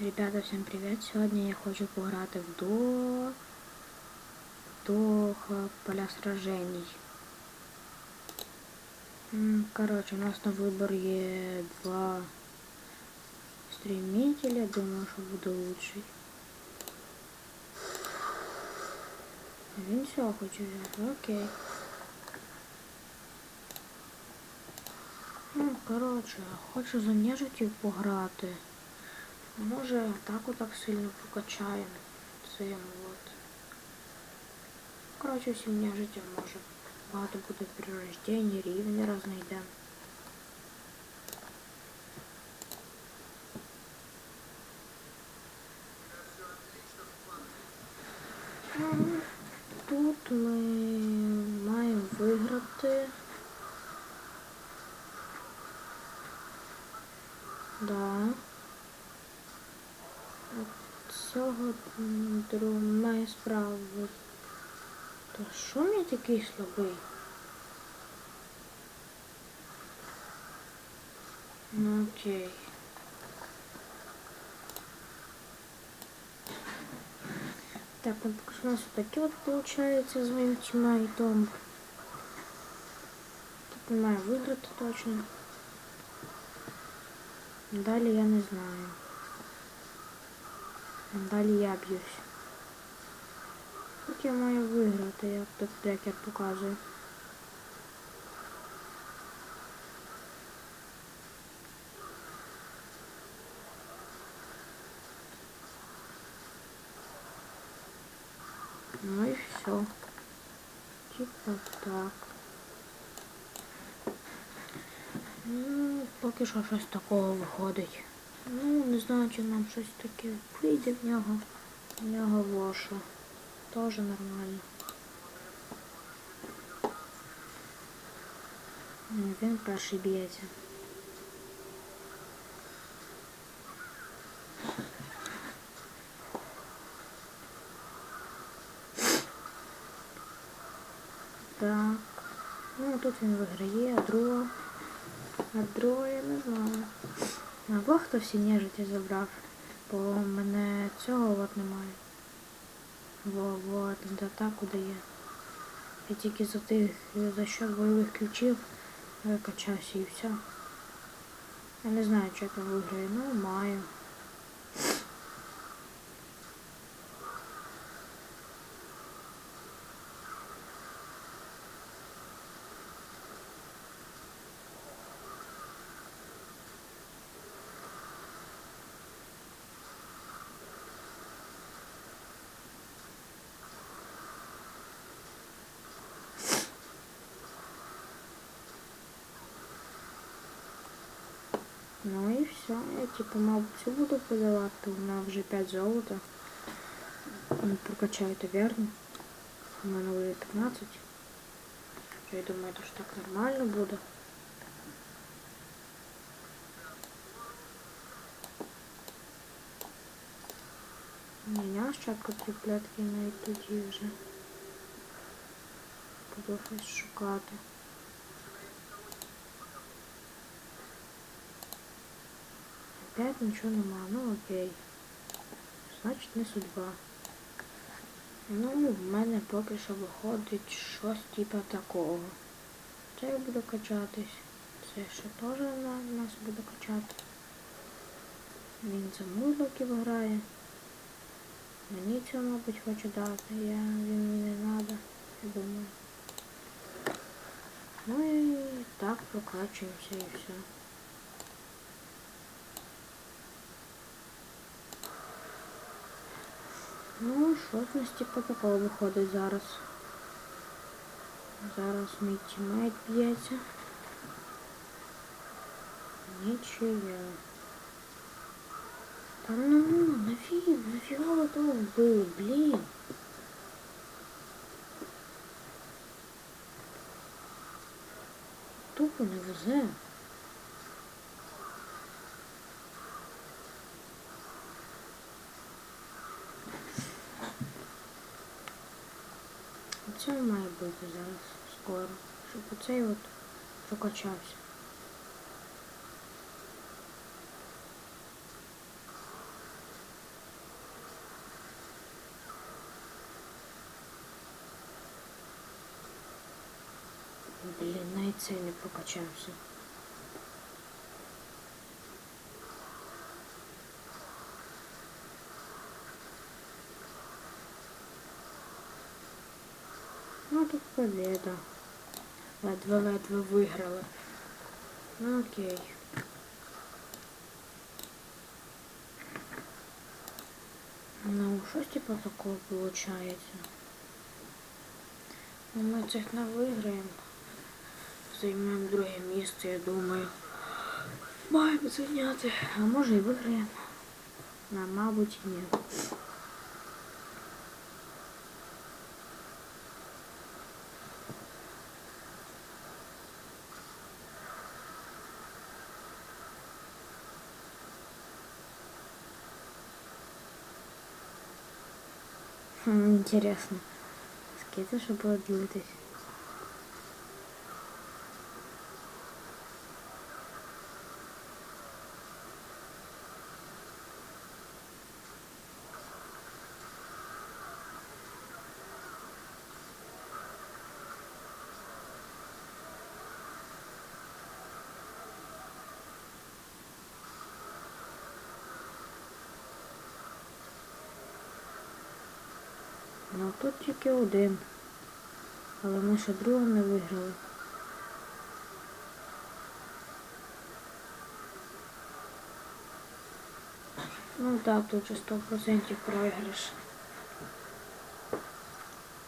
Ребята, всем привет! Сегодня я хочу пограти в до... до поля сражений. Короче, у нас на вибор є два стремителя. Думаю, що буде лучший. Він все хоче окей. Ну, коротше, хочу за нежиттю пограти. Може так отак сильно прокачаємо цим от. Коротше, всім нежиття може багато буде прирождень, рівні рознайдемо. Ну, Тут ми маємо виграти. Да. Цього м, друг має справу. Та що мій такий слабий? Ну окей. Так, ну поки що у нас таке от получається з моїм тімейтом. Тут не має виграти точно. Далі я не знаю. Далі я б'юсь. Тут я маю виграти, як тут декер показує. Ну і все. Типа так. Ну, поки що щось такого виходить. Ну, не знаю, чи нам щось таке вийде в нього. В нього воша. Теж нормально. Він перший б'ється. Так. Ну, тут він виграє, а друга. А друга я не знаю. Або хто всі нежиті забрав, бо в мене цього от немає. Во, вот, до атаку дає. Я тільки за тих, за счет бойових ключів качався і все. Я не знаю, чи я там виграю, ну маю. Ну і все. Я типу, мабуть, цю буду подавати. У мене вже 5 золота. Прокачаю то верно. У мене вже 15. Я думаю, то що так нормально буде. Меня щепка триплетки навіть тоді вже. Буду щось шукати. Опять нічого нема, ну окей. Значить не судьба. Ну, в мене поки що виходить щось типа такого. Це я буду качатись. Це ще теж на нас буде качати. Він за музлоків грає. Мені це, мабуть, хоче дати. Я, він не треба, я думаю. Ну і так прокачуємося і все. Ну, щось у нас типу такого виходить зараз. Зараз мій тімейт б'ється. Нічого. Та ну, нафіг, нафіга ви того вбили, блін. Тупо не везе. це має бути зараз скоро. Щоб оцей от прокачався. Блін, навіть цей не прокачався. Тут победа. Ледве-ледве виграли. Ну окей. Ну, щось типа такого получається. Ну, ми цих не виграємо. Займемо друге місце, я думаю. Маємо зайняти. А може і виграємо. А мабуть, ні. Интересно. Скільки ще буде длитись? Ну тут тільки один. Але ми ще другого не виграли. Ну так, тут же 100% проигрыш.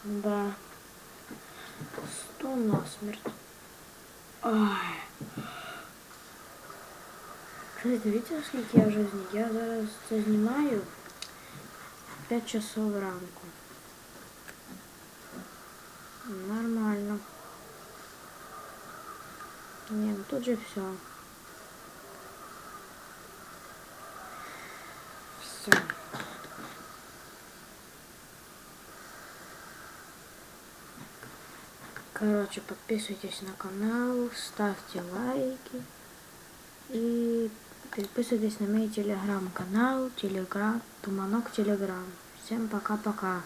Да. 100 насмерть. Ай. Кстати, дивіться, скільки я вже зні. Я зараз це знімаю 5 часов ранку. Ну тут же все. Все. Короче, подписывайтесь на канал, ставьте лайки и подписывайтесь на мой телеграм-канал, телеграм, Туманок Телеграм. Всем пока-пока.